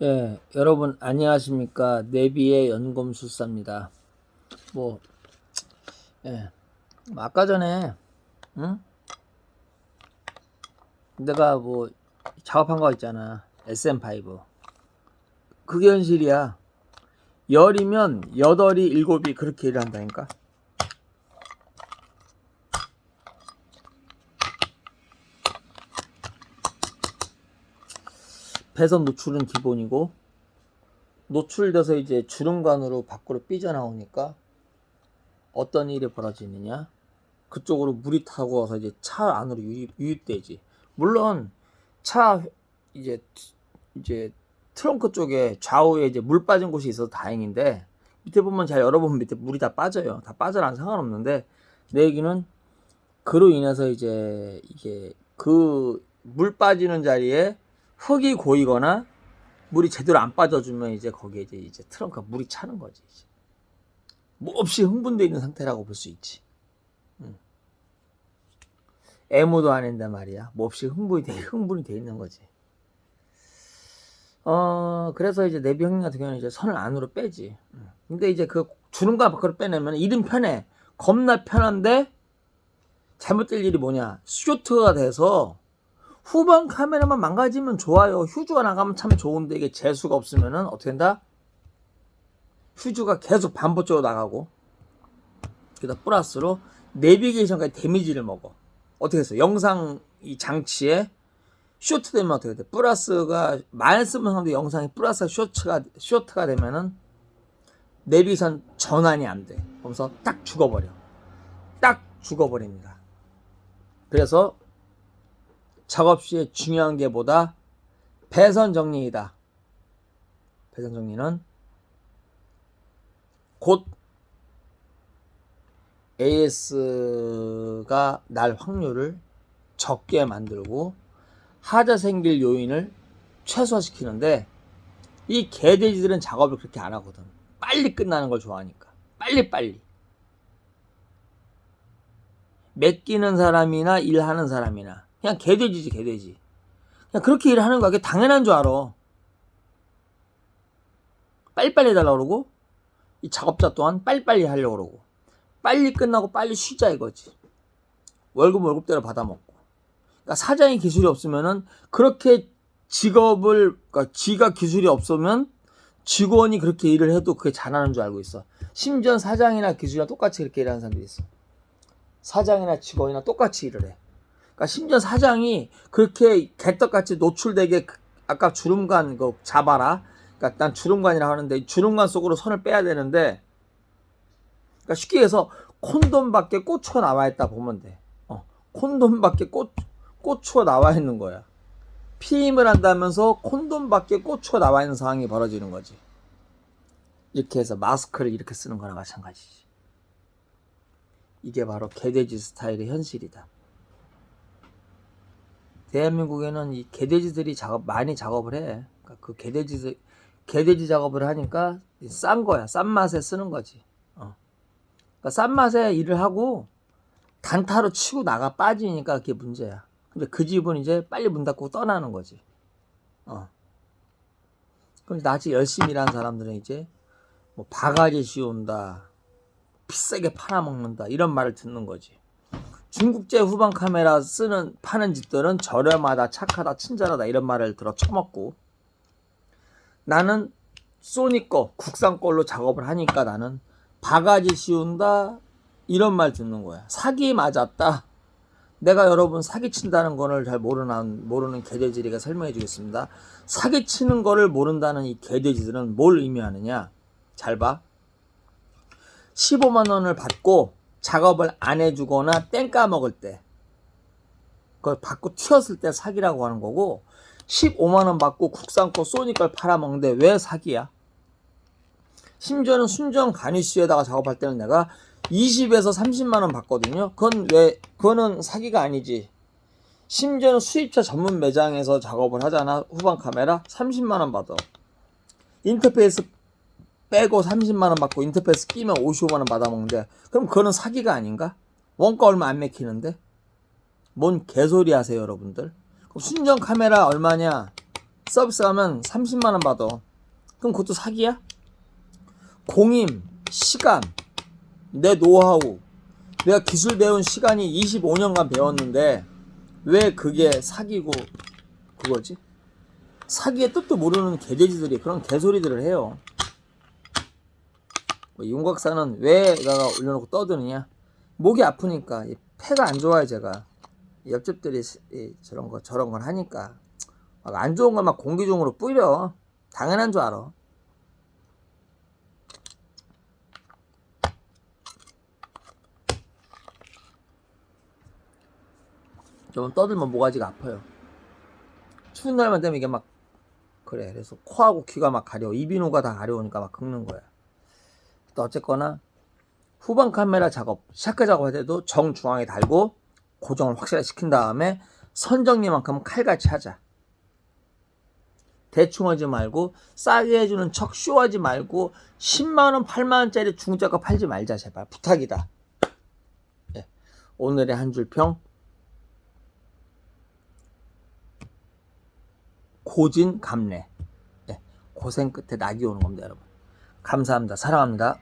예, 여러분 안녕하십니까? 내비의 연금술사입니다. 뭐, 예, 뭐 아까 전에, 응? 내가 뭐 작업한 거 있잖아. SM5. 그게 현실이야. 열이면 여덟이 일곱이 그렇게 일을 한다니까. 배선 노출은 기본이고 노출돼서 이제 주름관으로 밖으로 삐져나오니까 어떤 일이 벌어지느냐? 그쪽으로 물이 타고 와서 이제 차 안으로 유입, 유입되지. 물론 차 이제 이제 트렁크 쪽에 좌우에 이제 물 빠진 곳이 있어서 다행인데 밑에 보면 잘 열어보면 밑에 물이 다 빠져요. 다 빠져나는 상관없는데 내 얘기는 그로 인해서 이제 이게 그 물 빠지는 자리에 흙이 고이거나 물이 제대로 안 빠져주면 이제 거기에 이제, 이제 트렁크가 물이 차는 거지. 이제. 뭐 없이 흥분되어 있는 상태라고 볼 수 있지. 응. 애무도 안 했단 말이야. 뭐 없이 흥분이 돼, 흥분이 돼 있는 거지. 어, 그래서 이제 내비 형님 같은 경우는 이제 선을 안으로 빼지. 응. 근데 이제 그 주름과 밖으로 빼내면 이름 편해. 겁나 편한데 잘못될 일이 뭐냐. 쇼트가 돼서 후방 카메라만 망가지면 좋아요. 휴즈가 나가면 참 좋은데 이게 재수가 없으면은 어떻게 된다? 휴즈가 계속 반복적으로 나가고 그다 플러스로 내비게이션까지 데미지를 먹어. 어떻게 했어? 영상 이 장치에 쇼트 되면 어떻게 돼? 플러스가 쓰면 하는데 영상이 플러스가 쇼트가 쇼트가 되면은 내비선 전환이 안 돼. 그러면서 딱 죽어버려. 딱 죽어버립니다. 그래서 작업 시에 중요한 게 보다 배선 정리이다. 배선 정리는 곧 AS가 날 확률을 적게 만들고 하자 생길 요인을 최소화시키는데 이 개돼지들은 작업을 그렇게 안 하거든. 빨리 끝나는 걸 좋아하니까. 빨리 빨리. 맡기는 사람이나 일하는 사람이나 그냥 개돼지지 개돼지. 그냥 그렇게 일하는 거야. 그게 당연한 줄 알아. 빨리빨리 해달라고 그러고 이 작업자 또한 빨리빨리 하려고 그러고 빨리 끝나고 빨리 쉬자 이거지. 월급 월급대로 받아먹고. 그러니까 사장이 기술이 없으면은 그렇게 직업을 그러니까 지가 기술이 없으면 직원이 그렇게 일을 해도 그게 잘하는 줄 알고 있어. 심지어 사장이나 기술이랑 똑같이 그렇게 일하는 사람들이 있어. 사장이나 직원이나 똑같이 일을 해. 그러니까 심지어 사장이 그렇게 개떡같이 노출되게 그- 아까 주름관 그 잡아라. 그러니까 난 주름관이라고 하는데 주름관 속으로 선을 빼야 되는데 그러니까 쉽게 해서 콘돔 밖에 꽂혀 나와 있다 보면 돼. 어, 콘돔 밖에 꽂 꽂혀 나와 있는 거야. 피임을 한다면서 콘돔 밖에 꽂혀 나와 있는 상황이 벌어지는 거지. 이렇게 해서 마스크를 이렇게 쓰는 거나 마찬가지지. 이게 바로 개돼지 스타일의 현실이다. 대한민국에는 이 개돼지들이 작업 많이 작업을 해. 그러니까 그 개돼지 개돼지 작업을 하니까 싼 거야. 싼 맛에 쓰는 거지. 어. 그러니까 싼 맛에 일을 하고 단타로 치고 나가 빠지니까 그게 문제야. 근데 그 집은 이제 빨리 문 닫고 떠나는 거지. 어. 그럼 나같이 열심히 일하는 사람들은 이제 뭐 바가지 씌운다, 비싸게 팔아먹는다 이런 말을 듣는 거지. 중국제 후방 카메라 쓰는 파는 집들은 저렴하다, 착하다, 친절하다 이런 말을 들어 처먹고 나는 소니 거, 국산 걸로 작업을 하니까 나는 바가지 씌운다 이런 말 듣는 거야. 사기 맞았다. 내가 여러분 사기친다는 거를 잘 모르는 모르는 개돼지리가 설명해 주겠습니다. 사기치는 거를 모른다는 이 개돼지들은 뭘 의미하느냐? 잘 봐. 15만 원을 받고 작업을 안 해주거나 땡 까먹을 때 그걸 받고 튀었을 때 사기라고 하는 거고 15만 원 받고 국산 거 소니 걸 팔아먹는데 왜 사기야? 심지어는 순정 가니쉬에다가 작업할 때는 내가 20에서 30만 원 받거든요. 그건 왜 그거는 사기가 아니지. 심지어는 수입차 전문 매장에서 작업을 하잖아. 후방 카메라 30만 원 받아. 인터페이스 빼고 30만 원 받고 인터페이스 끼면 55만 원 받아먹는데 그럼 그거는 사기가 아닌가? 원가 얼마 안 맥히는데? 뭔 개소리 하세요 여러분들? 그럼 순정 카메라 얼마냐? 서비스 하면 30만원 받아. 그럼 그것도 사기야? 공임, 시간, 내 노하우, 내가 기술 배운 시간이 25년간 배웠는데 왜 그게 사기고 그거지? 사기의 뜻도 모르는 개돼지들이 그런 개소리들을 해요. 뭐 윤곽사는 왜 내가 올려놓고 떠드느냐? 목이 아프니까 이 폐가 안 좋아요 제가 옆집들이 저런 거 저런 걸 하니까 막 안 좋은 걸 막 공기 중으로 뿌려 당연한 줄 알아. 좀 떠들면 모가지가 아파요. 추운 날만 되면 이게 막 그래. 그래서 코하고 귀가 막 가려. 이비인후가 다 가려우니까 막 긁는 거야. 또 어쨌거나 후방 카메라 작업, 샤크 작업할 때도 정중앙에 달고 고정을 확실하게 시킨 다음에 선정리만큼 칼같이 하자. 대충 하지 말고 싸게 해주는 척 쇼하지 말고 10만원, 8만원짜리 중저가 팔지 말자 제발 부탁이다. 예. 오늘의 한 줄평 고진 감래 예. 고생 끝에 낙이 오는 겁니다 여러분 감사합니다 사랑합니다